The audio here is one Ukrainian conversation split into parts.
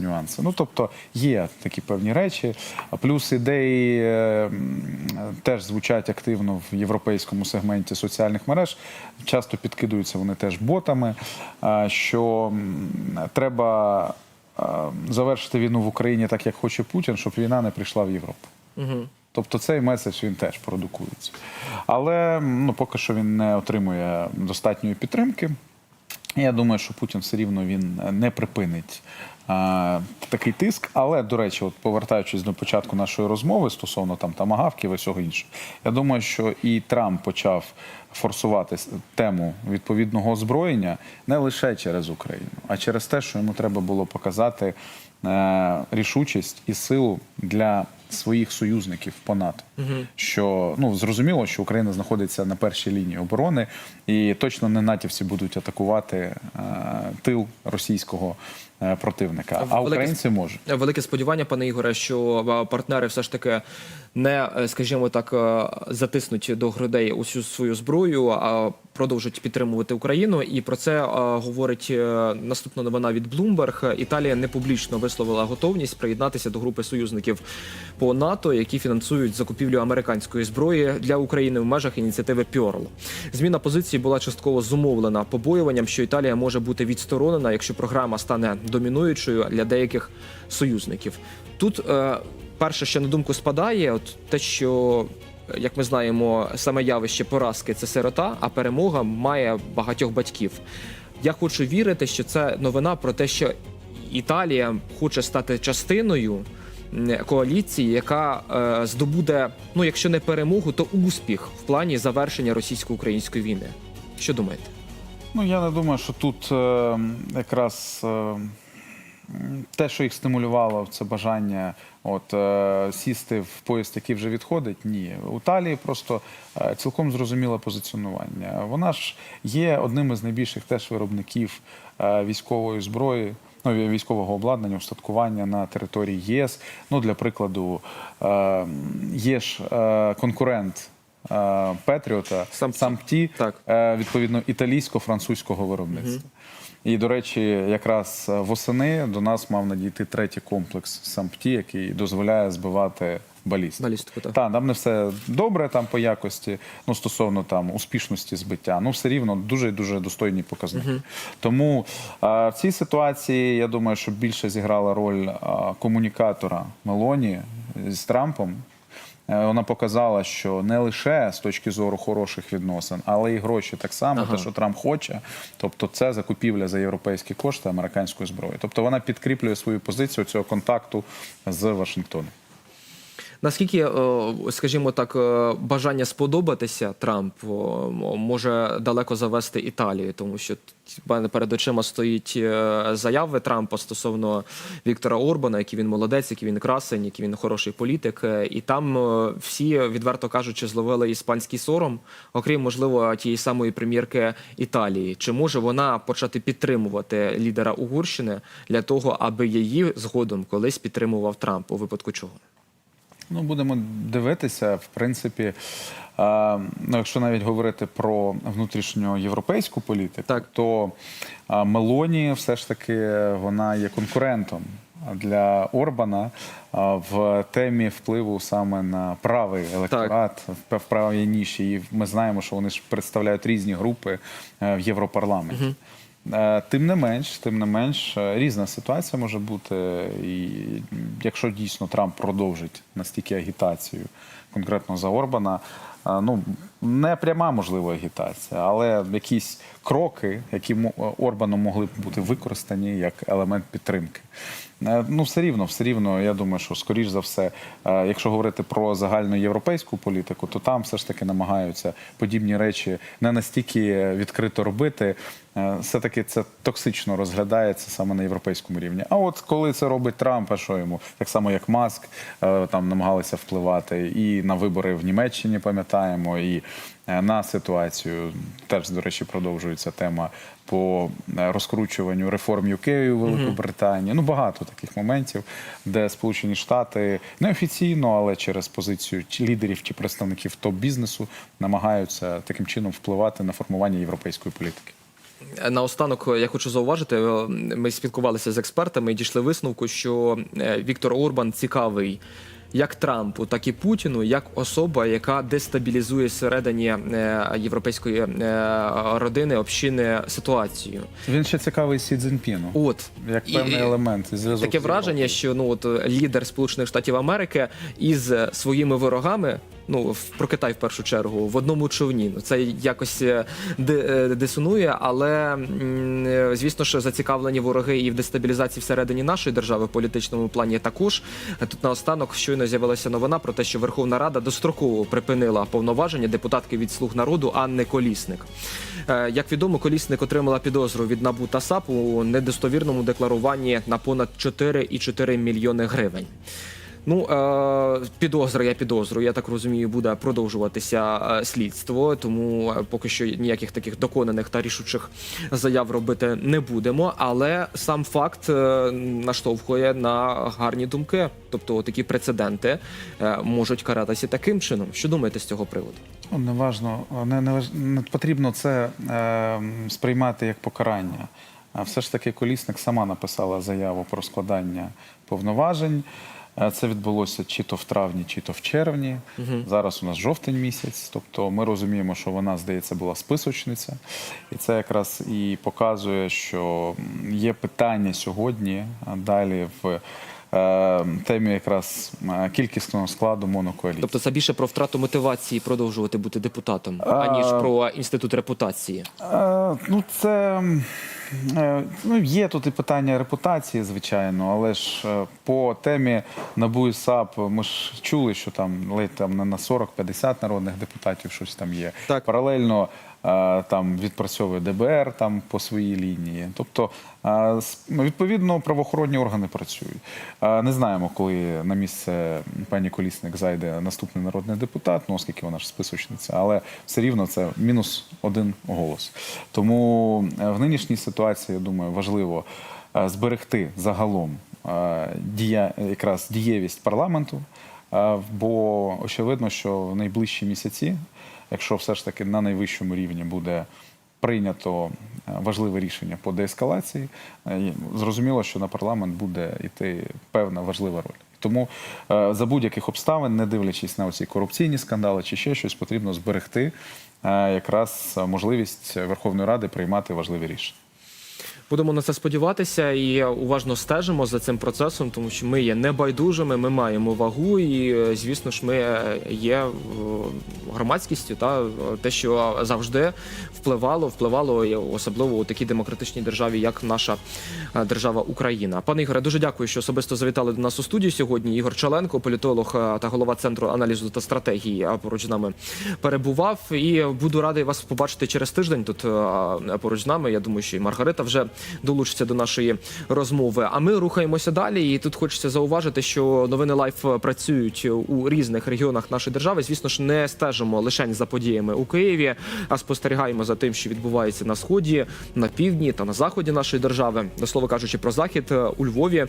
Нюанси. Ну, тобто є такі певні речі. Плюс ідеї е, теж звучать активно в європейському сегменті соціальних мереж. Часто підкидаються вони теж ботами, а, що треба а, завершити війну в Україні так, як хоче Путін, щоб війна не прийшла в Європу. Тобто цей меседж він теж продукується. Але ну, поки що він не отримує достатньої підтримки. Я думаю, що Путін все рівно він не припинить такий тиск. Але, до речі, от повертаючись до початку нашої розмови стосовно там тамагавків і всього іншого, я думаю, що і Трамп почав форсувати тему відповідного озброєння не лише через Україну, а через те, що йому треба було показати е, рішучість і силу для своїх союзників по НАТО. Що ну зрозуміло, що Україна знаходиться на першій лінії оборони, і точно не натівці будуть атакувати е, тил російського противника. А Велике- українці можуть. Велике сподівання, пане Ігоре, що е, партнери все ж таки не, е, скажімо так, е, затиснуть до грудей усю свою зброю, а продовжать підтримувати Україну. І про це е, говорить е, наступна новина від Bloomberg. Італія не публічно висловила готовність приєднатися до групи союзників по НАТО, які фінансують закупівлю американської зброї для України в межах ініціативи Пьорл. Зміна позиції була частково зумовлена побоюванням, що Італія може бути відсторонена, якщо програма стане домінуючою для деяких союзників. Тут е, перше, що на думку спадає, от те, що як ми знаємо, саме явище поразки це сирота, а перемога має багатьох батьків. Я хочу вірити, що це новина про те, що Італія хоче стати частиною коаліції, яка е, здобуде, ну якщо не перемогу, то успіх в плані завершення російсько-української війни. Що думаєте? Ну я не думаю, що тут е, якраз е, те, що їх стимулювало, це бажання от е, сісти в поїзд, який вже відходить. Ні, у Талії просто е, цілком зрозуміле позиціонування. Вона ж є одним із найбільших теж виробників е, військової зброї. Ну, військового обладнання, устаткування на території ЄС. Ну, для прикладу, е, є ж е, конкурент е, Петріота, Сампті. Сампті, Так. е, відповідно італійсько-французького виробництва. І, до речі, якраз е, восени до нас мав надійти третій комплекс Сампті, який дозволяє збивати балістику. Балістику, так. Так, там не все добре там по якості, ну стосовно там успішності збиття, ну все рівно дуже дуже достойні показники. Тому а, в цій ситуації я думаю, що більше зіграла роль а, комунікатора Мелоні з Трампом. Е, Вона показала, що не лише з точки зору хороших відносин, але і гроші так само, Ага. те, що Трамп хоче. Тобто, це закупівля за європейські кошти американської зброї. Тобто вона підкріплює свою позицію цього контакту з Вашингтоном. Наскільки, е, скажімо так, е, бажання сподобатися Трампу може далеко завести Італію, тому що перед очима стоїть е, заяви Трампа стосовно Віктора Орбана, який він молодець, який він красень, який він хороший політик. Е, І там е, всі, відверто кажучи, зловили іспанський сором, окрім можливо тієї самої прем'єрки Італії. Чи може вона почати підтримувати лідера Угорщини для того, аби її згодом колись підтримував Трамп у випадку чого? Ну, будемо дивитися. В принципі, е, ну, якщо навіть говорити про внутрішньоєвропейську політику, Так. то е, Мелоні все ж таки вона є конкурентом для Орбана е, в темі впливу саме на правий електорат в в правій ніші. І ми знаємо, що вони ж представляють різні групи е, в Європарламенті. Е, Тим не менш, тим не менш, е, різна ситуація може бути. І якщо дійсно Трамп продовжить настільки агітацію, конкретно за Орбана, е, ну не пряма можливо агітація, але якісь кроки, які Орбаном могли б бути використані як елемент підтримки. Е, Ну, все рівно, все рівно, я думаю, що скоріш за все, е, якщо говорити про загальну європейську політику, то там все ж таки намагаються подібні речі не настільки відкрито робити. Е, Все-таки це токсично розглядається саме на європейському рівні. А от коли це робить Трамп, а що йому так само, як Маск, е, там намагалися впливати і на вибори в Німеччині, пам'ятаємо, і е, на ситуацію теж, до речі, продовжується тема по розкручуванню реформ UK у Великобританії. Ну багато таких моментів, де Сполучені Штати неофіційно, але через позицію лідерів чи представників топ бізнесу намагаються таким чином впливати на формування європейської політики. Наостанок я хочу зауважити, е, ми спілкувалися з експертами і дійшли висновку, що е, Віктор Орбан цікавий як Трампу, так і Путіну, як особа, яка дестабілізує всередині е, європейської родини общини ситуацію. Він ще цікавий Сі Цзіньпіну, От як І- певний елемент і зв'язок. Таке враження, що ну от лідер Сполучених Штатів Америки із своїми ворогами. Ну, про Китай в першу чергу в одному човні. Ну це якось е, е, дисонує, але е, звісно, що зацікавлені вороги і в дестабілізації всередині нашої держави в політичному плані також. Тут наостанок щойно з'явилася новина про те, що Верховна Рада достроково припинила повноваження депутатки від слуг народу Анни Колісник. Як відомо, Колісник отримала підозру від НАБУ та САП у недостовірному декларуванні на понад 4,4 мільйони гривень. Ну, е, підозра, я підозрюю, я так розумію, буде продовжуватися е, слідство, тому е, поки що ніяких таких доконаних та рішучих заяв робити не будемо. Але сам факт е, наштовхує на гарні думки. Тобто такі прецеденти можуть каратися таким чином. Що думаєте з цього приводу? Неважно, не, не, не потрібно це е, сприймати як покарання. А все ж таки колісник сама написала заяву про складання повноважень. Е, Це відбулося чи то в травні, чи то в червні. Зараз у нас жовтень місяць. Тобто ми розуміємо, що вона, здається, була списочниця. І це якраз і показує, що є питання сьогодні а далі в е, темі якраз е, кількісного складу монокоаліції. Тобто це більше про втрату мотивації продовжувати бути депутатом, аніж про інститут репутації. Е, ну, це ну, є тут і питання репутації, звичайно, але ж е, по темі НАБУ і САП ми ж чули, що там ледь там на 40-50 народних депутатів щось там є. Так. Паралельно е, там відпрацьовує ДБР там по своїй лінії. Тобто, е, відповідно, правоохоронні органи працюють. Е, Не знаємо, коли на місце пані Колісник зайде наступний народний депутат, ну оскільки вона ж списочниця, але все рівно це мінус один голос. Тому е, в нинішній ситуації, я думаю, важливо е, зберегти загалом е, дія, якраз дієвість парламенту. Е, Бо очевидно, що в найближчі місяці, якщо все ж таки на найвищому рівні буде прийнято е, важливе рішення по деескалації, е, зрозуміло, що на парламент буде йти певна важлива роль. Тому е, за будь-яких обставин, не дивлячись на оці корупційні скандали чи ще щось, потрібно зберегти якраз можливість Верховної Ради приймати важливі рішення. Будемо на це сподіватися і уважно стежимо за цим процесом, тому що ми є небайдужими, ми маємо вагу, і е, звісно ж, ми е, є е, громадськістю, та те, що завжди впливало, впливало особливо у такій демократичній державі, як наша держава Україна. Пане Ігоре, дуже дякую, що особисто завітали до нас у студію сьогодні. Ігор Чаленко, політолог та голова центру аналізу та стратегії, а поруч з нами перебував. І буду радий вас побачити через тиждень тут поруч з нами. Я думаю, що і Маргарита вже долучиться до нашої розмови. А ми рухаємося далі. І тут хочеться зауважити, що новини лайф працюють у різних регіонах нашої держави. Звісно ж, не стежимо лише за подіями у Києві, а спостерігаємо за тим, що відбувається на сході, на півдні та на заході нашої держави. До слова кажучи про захід е, у Львові.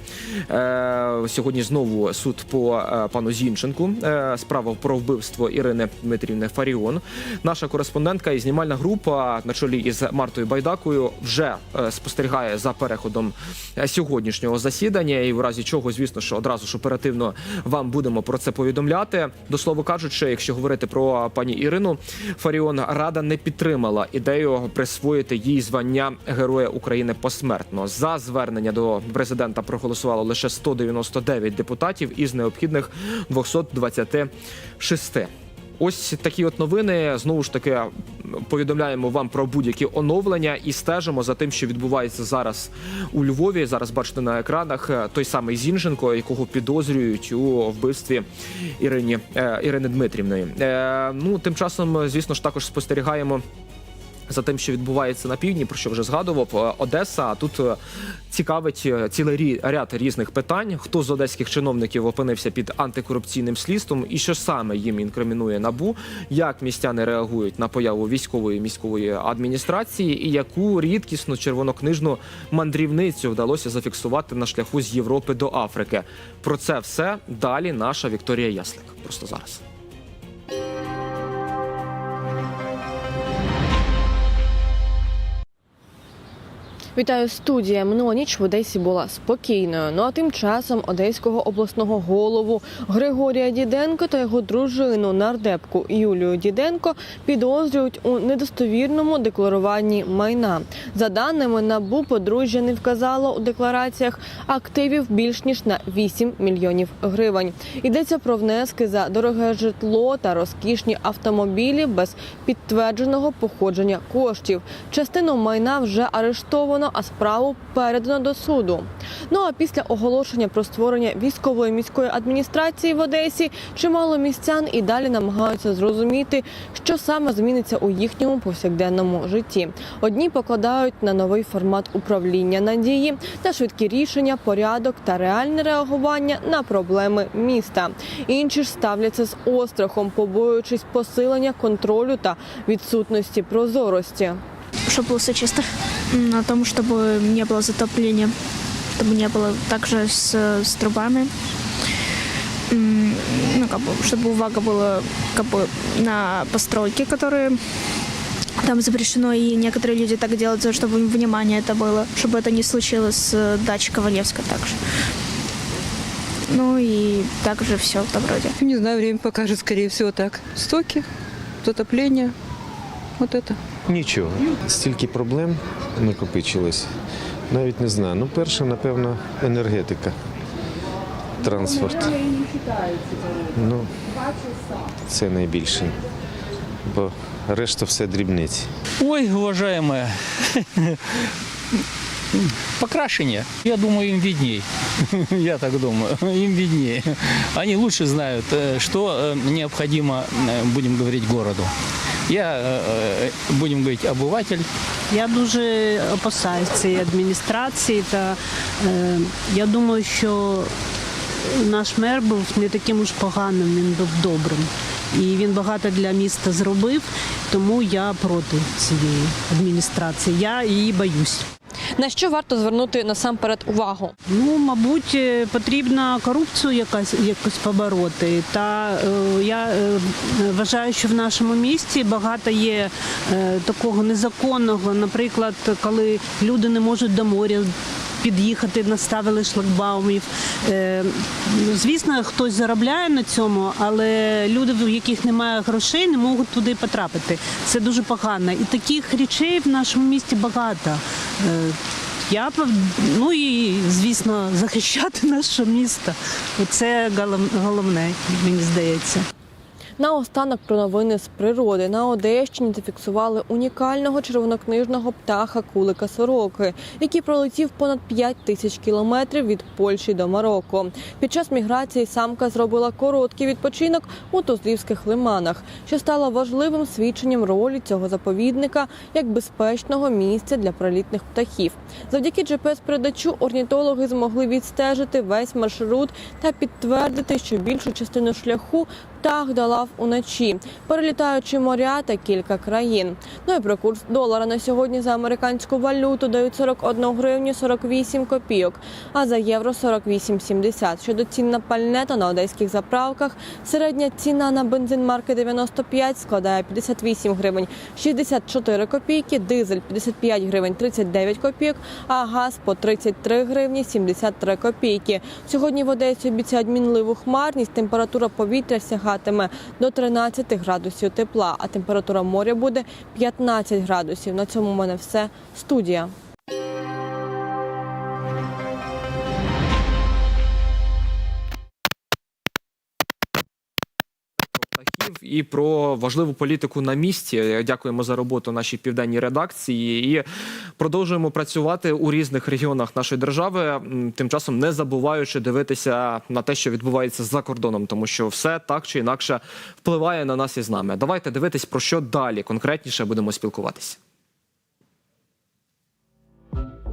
Е, сьогодні знову суд по е, пану Зінченку. Е, справа про вбивство Ірини Дмитрівни Фаріон. Наша кореспондентка і знімальна група на чолі із Мартою Байдакою вже е, спостерігає за переходом е, сьогоднішнього засідання. І в разі чого, звісно, що одразу ж оперативно вам будемо про це повідомляти. До слова кажучи, якщо говорити про пані Ірину Фаріон, рада не підтримала ідею присвоїти їй звання Героя України посмертно. За звернення до президента проголосувало лише 199 депутатів із необхідних 226. Ось такі от новини. Знову ж таки повідомляємо вам про будь-які оновлення і стежимо за тим, що відбувається зараз у Львові. Зараз бачите на екранах е, той самий Зінженко, якого підозрюють у вбивстві Ірині е, Ірини Дмитрівної. Е, ну тим часом, звісно ж, також спостерігаємо. За тим, що відбувається на півдні, про що вже згадував Е, Одеса. Тут е, цікавить е, цілий ряд різних питань. Хто з одеських чиновників опинився під антикорупційним слідством, і що саме їм інкримінує набу, як містяни реагують на появу військової міської адміністрації, і яку рідкісну червонокнижну мандрівницю вдалося зафіксувати на шляху з Європи до Африки. Про це все далі. Наша Вікторія Яслик. Просто зараз. Вітаю студія. Минула ніч в Одесі була спокійною. Ну а тим часом одеського обласного голову Григорія Діденко та його дружину нардепку Юлію Діденко підозрюють у недостовірному декларуванні майна. За даними НАБУ, подружжя не вказало у деклараціях активів більш ніж на 8 мільйонів гривень. Йдеться про внески за дороге житло та розкішні автомобілі без підтвердженого походження коштів. Частину майна вже арештовано, а справу передано до суду. Ну а після оголошення про створення військової міської адміністрації в Одесі чимало містян і далі намагаються зрозуміти, що саме зміниться у їхньому повсякденному житті. Одні покладають на новий формат управління надії та швидкі рішення, порядок та реальне реагування на проблеми міста. Інші ж ставляться з острахом, побоюючись посилення контролю та відсутності прозорості. чтобы было все чисто, О том, чтобы не было затопления, чтобы не было также с, с трубами. Ну, как бы, чтобы увага была как бы, на постройки, которые там запрещено, и некоторые люди так делают, чтобы им внимание это было, чтобы это не случилось с дачи Ковалевска также. Ну и также все в том роде. Не знаю, время покажет, скорее всего, так. Стоки, затопление, вот это. Нічого. Стільки проблем накопичилось. Навіть не знаю. Ну, перше, напевно, енергетика. Транспорт. Ну, це найбільше. Бо решта все дрібниці. Ой, уважаемая, покрашение, я думаю, им видней. Я так думаю, им виднее. Они лучше знают, э, что э, необходимо, э, будем говорить, городу. Я, э, э, будем говорить, обыватель, Я дуже опасаюсь цієї адміністрації, та е, я думаю, що наш мер був не таким уж поганим, він був добрим. І він багато для міста зробив, тому я проти цієї адміністрації. Я її боюсь. На що варто звернути насамперед увагу? Ну, мабуть, потрібна потрібно корупцію якась якось побороти. Та е, я е, вважаю, що в нашому місті багато є е, такого незаконного, наприклад, коли люди не можуть до моря. Під'їхати наставили шлагбаумів. Е, ну, звісно, хтось заробляє на цьому, але люди, в яких немає грошей, не можуть туди потрапити. Це дуже погано. І таких речей в нашому місті багато. Е, я ну і звісно захищати наше місто. Це головне, мені здається. Наостанок про новини з природи на Одещині зафіксували унікального червонокнижного птаха кулика сороки, який пролетів понад 5 тисяч кілометрів від Польщі до Марокко. Під час міграції самка зробила короткий відпочинок у Тузлівських лиманах, що стало важливим свідченням ролі цього заповідника як безпечного місця для пролітних птахів. Завдяки GPS-передачу орнітологи змогли відстежити весь маршрут та підтвердити, що більшу частину шляху птах долав уночі, перелітаючи моря та кілька країн. Ну і про курс долара на сьогодні за американську валюту дають 41 гривню 48 копійок, а за євро 48,70. Щодо цін на пальне та на одеських заправках, середня ціна на бензин марки 95 складає 58 гривень 64 копійки, дизель 55 гривень 39 копійок, а газ по 33 гривні 73 копійки. Сьогодні в Одесі обіцяють мінливу хмарність, температура повітря сягатиме до 13 градусів тепла, а температура моря буде 15 градусів. На цьому в мене все. Студія. І про важливу політику на місці. Дякуємо за роботу нашій південній редакції і продовжуємо працювати у різних регіонах нашої держави. Тим часом не забуваючи дивитися на те, що відбувається за кордоном, тому що все так чи інакше впливає на нас і з нами. Давайте дивитись про що далі конкретніше будемо спілкуватися.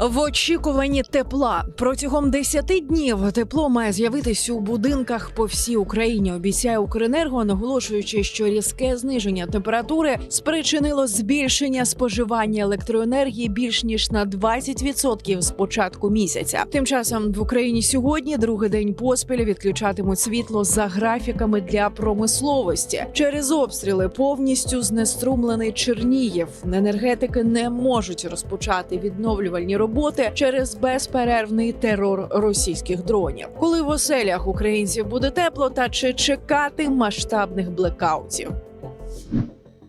В очікуванні тепла протягом 10 днів тепло має з'явитись у будинках по всій Україні. Обіцяє Укренерго, наголошуючи, що різке зниження температури спричинило збільшення споживання електроенергії більш ніж на 20% з початку місяця. Тим часом в Україні сьогодні другий день поспіль відключатимуть світло за графіками для промисловості. Через обстріли повністю знеструмлений Чернігів. Енергетики не можуть розпочати відновлювальні роботи через безперервний терор російських дронів. Коли в оселях українців буде тепло, та чи чекати масштабних блекаутів?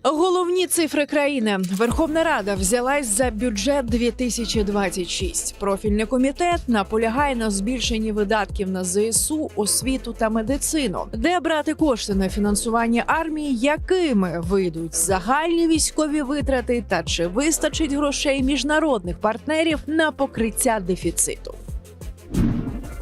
Головні цифри країни Верховна Рада взялась за бюджет 2026. Профільний комітет наполягає на збільшенні видатків на ЗСУ, освіту та медицину, де брати кошти на фінансування армії, якими вийдуть загальні військові витрати, та чи вистачить грошей міжнародних партнерів на покриття дефіциту.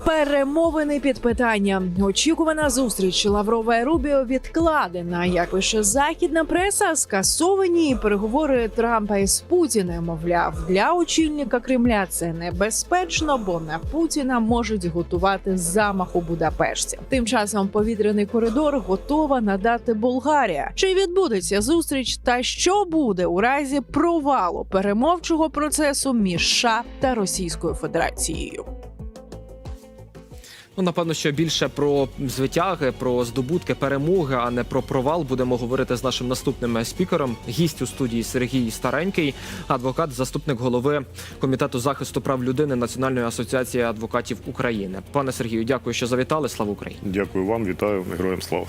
Перемовини під питанням. Очікувана зустріч Лаврова і Рубіо відкладена. Як пише західна преса, скасовані переговори Трампа із Путіним. Мовляв, для очільника Кремля це небезпечно, бо на Путіна можуть готувати замах у Будапешті. Тим часом повітряний коридор готова надати Болгарія. Чи відбудеться зустріч, та що буде у разі провалу перемовчого процесу між США та Російською Федерацією? Ну, напевно, що більше про звитяги, про здобутки, перемоги, а не про провал. Будемо говорити з нашим наступним спікером. Гість у студії Сергій Старенький, адвокат, заступник голови комітету захисту прав людини Національної асоціації адвокатів України. Пане Сергію, дякую, що завітали. Слава Україні! Дякую вам, вітаю, героям слава.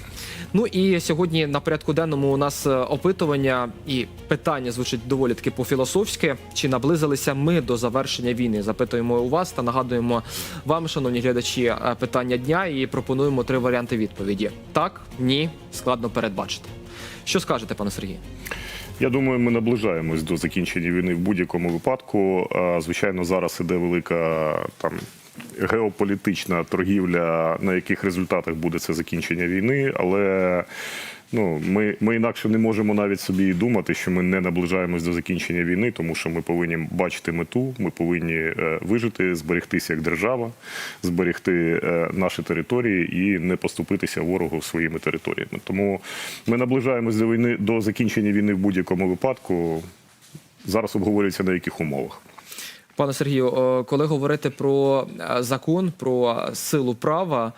Ну і сьогодні на порядку денному у нас е, опитування і питання звучить доволі таки по-філософськи. Чи наблизилися ми до завершення війни? Запитуємо у вас та нагадуємо вам, шановні глядачі, е, питання дня і пропонуємо три варіанти відповіді: так, ні, складно передбачити. Що скажете, пане Сергію? Я думаю, ми наближаємось до закінчення війни в будь-якому випадку. Звичайно, зараз іде велика там. Геополітична торгівля, на яких результатах буде це закінчення війни, але ну ми, ми інакше не можемо навіть собі думати, що ми не наближаємось до закінчення війни, тому що ми повинні бачити мету, ми повинні е, вижити, зберегтися як держава, зберегти е, наші території і не поступитися ворогу своїми територіями. Тому ми наближаємось до війни до закінчення війни в будь-якому випадку. Зараз обговорюється на яких умовах. Пане Сергію, коли говорити про е, закон, про силу права,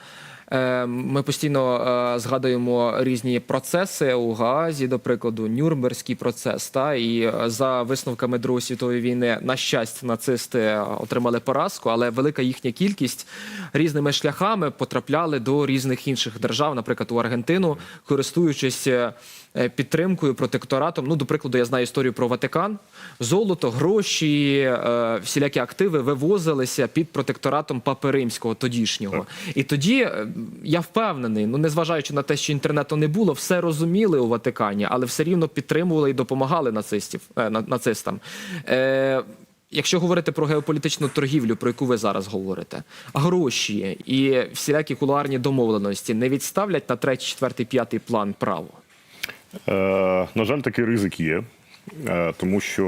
ми постійно е, згадуємо різні процеси у Гаазі, до прикладу, Нюрнберзький процес. Та і е, за висновками Другої світової війни, на щастя, нацисти отримали поразку, але велика їхня кількість різними шляхами потрапляли до різних інших держав, наприклад, у Аргентину, користуючись. Е, Підтримкою, протекторатом. Ну, до прикладу, я знаю історію про Ватикан. Золото, гроші, е, всілякі активи вивозилися під протекторатом Папи Римського тодішнього. І тоді е, я впевнений, ну незважаючи на те, що інтернету не було, все розуміли у Ватикані, але все рівно підтримували і допомагали нацистів, на- нацистам. Е, Якщо говорити про геополітичну торгівлю, про яку ви зараз говорите, гроші і всілякі кулуарні домовленості не відставлять на третій, четвертий, п'ятий план право. Е, на жаль, такий ризик є. Е, Тому що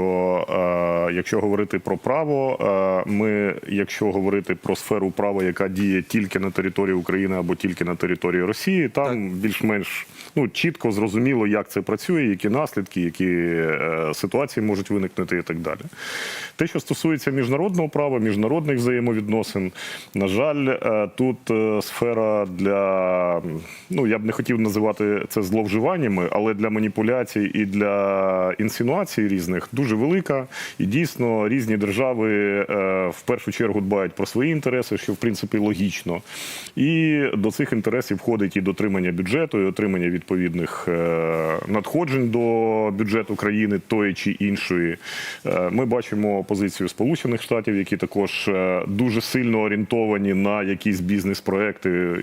е, якщо говорити про право, ми, якщо говорити про сферу права, яка діє тільки на території України або тільки на території Росії, там більш-менш ну чітко зрозуміло, як це працює, які наслідки, які е, ситуації можуть виникнути і так далі. Те, що стосується міжнародного права, міжнародних взаємовідносин, на жаль, е, тут е, сфера для ну я б не хотів називати це зловживаннями, але для маніпуляцій і для інсинуацій різних дуже велика. І дійсно різні держави в першу чергу дбають про свої інтереси, що в принципі логічно. І до цих інтересів входить і дотримання бюджету, і отримання відповідних е, надходжень до бюджету країни тої чи іншої. Е, Ми бачимо позицію Сполучених Штатів, які також е, дуже сильно орієнтовані на якісь бізнес-проекти.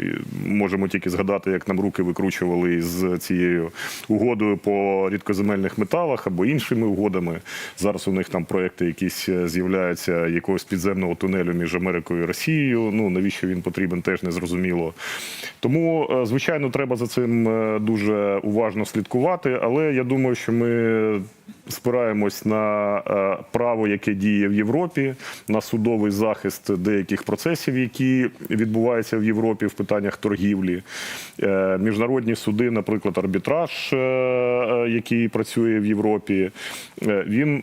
Можемо тільки згадати, як нам руки викручували з цією угодою по рідкоземельних металах або іншими угодами. Зараз у них там проекти якісь з'являються якогось підземного тунелю між Америкою і Росією. Ну навіщо він потрібен, теж не зрозуміло. Тому, звичайно, треба за цим дуже уважно слідкувати. Але я думаю, що ми спираємось на е, право, яке діє в Європі, на судовий захист деяких процесів, які відбуваються в Європі в питаннях торгівлі. Е, Міжнародні суди, наприклад, арбітраж, е, який працює в Європі, він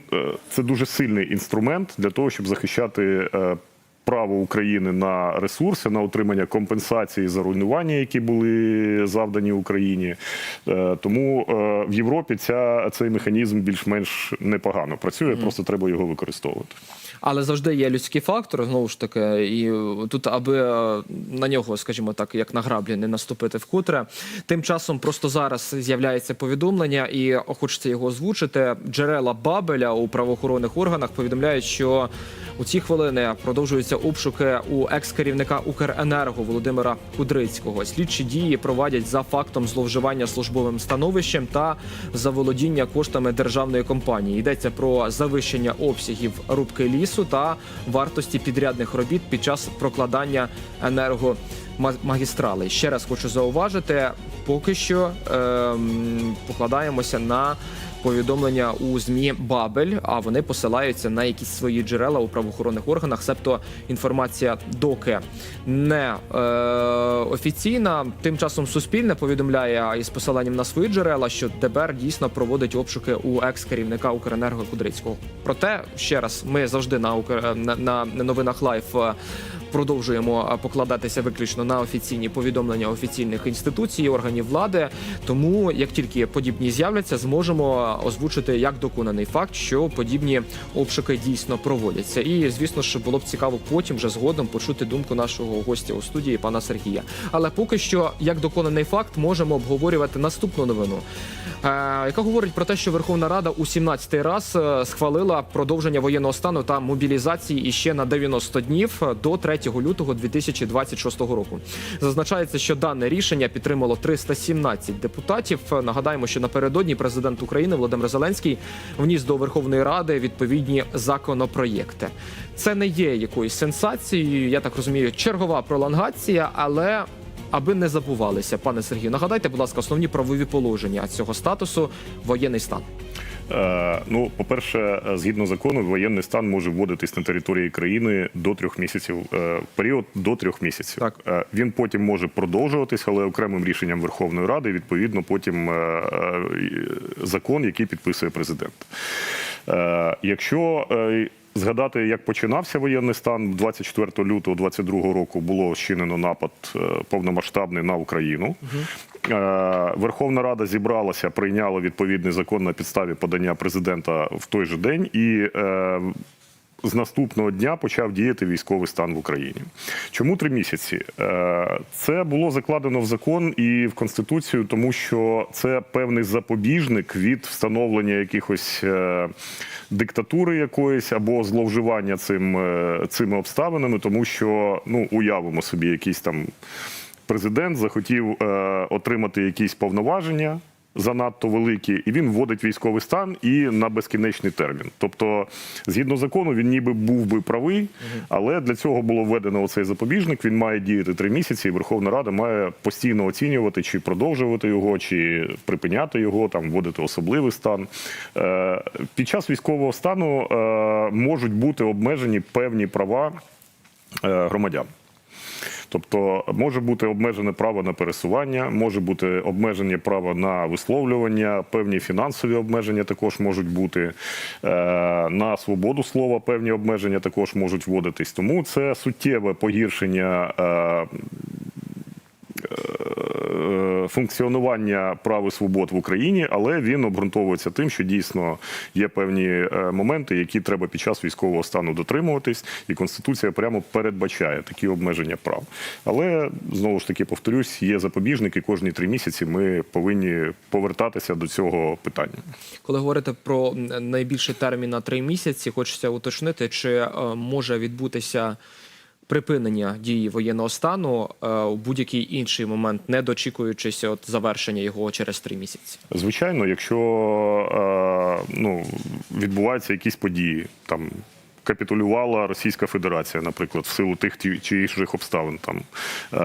це дуже сильний інструмент для того, щоб захищати. Право України на ресурси, на отримання компенсації за руйнування, які були завдані Україні. Е, Тому е, в Європі ця, цей механізм більш-менш непогано працює, просто треба його використовувати. Але завжди є людський фактор, знову ж таки, і тут, аби е, на нього, скажімо так, як на граблі, не наступити вкотре. Тим часом просто зараз з'являється повідомлення, і хочеться його озвучити. Джерела Бабеля у правоохоронних органах повідомляють, що у ці хвилини продовжуються обшуки у екс-керівника Укренерго Володимира Кудрицького. Слідчі дії провадять за фактом зловживання службовим становищем та заволодіння коштами державної компанії. Йдеться про завищення обсягів рубки лісу та вартості підрядних робіт під час прокладання енергомагістралей. Ще раз хочу зауважити, поки що ем, покладаємося на повідомлення у змі Бабель, а вони посилаються на якісь свої джерела у правоохоронних органах, себто інформація доки не е, офіційна. Тим часом Суспільне повідомляє із посиланням на свої джерела, що ДБР дійсно проводить обшуки у екс-керівника Укренерго Кудрицького. Проте ще раз ми завжди на на, на новинах Лайф. Продовжуємо покладатися виключно на офіційні повідомлення офіційних інституцій, органів влади. Тому як тільки подібні з'являться, зможемо озвучити як доконаний факт, що подібні обшуки дійсно проводяться. І звісно ж було б цікаво потім вже згодом почути думку нашого гостя у студії, пана Сергія. Але поки що, як доконаний факт, можемо обговорювати наступну новину, е, яка говорить про те, що Верховна Рада у 17-й раз е, схвалила продовження воєнного стану та мобілізації іще на 90 днів до 3 лютого 2026 року. Зазначається, що дане рішення підтримало 317 депутатів. Нагадаємо, що напередодні президент України Володимир Зеленський вніс до Верховної Ради відповідні законопроєкти. Це не є якоюсь сенсацією. Я так розумію, чергова пролонгація, але. Аби не забувалися, пане Сергію, нагадайте, будь ласка, основні правові положення цього статусу воєнний стан. Е, Ну, по-перше, згідно закону, воєнний стан може вводитись на території країни до трьох місяців. е, Період до трьох місяців. Так. Е, Він потім може продовжуватись, але окремим рішенням Верховної Ради, відповідно, потім закон, який підписує президент. Якщо згадати, як починався воєнний стан, 24 лютого 22 року було вчинено напад повномасштабний на Україну. Е, Верховна Рада зібралася, прийняла відповідний закон на підставі подання президента в той же день і. е, З наступного дня почав діяти військовий стан в Україні. Чому три місяці? Е, Це було закладено в закон і в конституцію, тому що це певний запобіжник від встановлення якихось е, диктатури якоїсь або зловживання цим, е, цими обставинами, тому що ну уявимо собі якийсь там президент захотів е, отримати якісь повноваження. Занадто великі, і він вводить військовий стан і на безкінечний термін. Тобто, згідно закону, він ніби був би правий, але для цього було введено оцей запобіжник. Він має діяти три місяці. і Верховна Рада має постійно оцінювати, чи продовжувати його, чи припиняти його, там вводити особливий стан. Е, Під час військового стану е, можуть бути обмежені певні права е, громадян. Тобто може бути обмежене право на пересування, може бути обмеження права на висловлювання, певні фінансові обмеження також можуть бути. Е, На свободу слова певні обмеження також можуть вводитись. Тому це суттєве погіршення. Функціонування прав і свобод в Україні, але він обґрунтовується тим, що дійсно є певні е, моменти, які треба під час військового стану дотримуватись, і конституція прямо передбачає такі обмеження прав. Але знову ж таки повторюсь, є запобіжники. Кожні три місяці ми повинні повертатися до цього питання. Коли говорите про найбільший термін на три місяці, хочеться уточнити, чи е, може відбутися припинення дії воєнного стану е, у будь-який інший момент, не дочікуючись от завершення його через три місяці. Звичайно, якщо е, ну, відбуваються якісь події, там капітулювала Російська Федерація, наприклад, в силу тих чи інших обставин там. Е,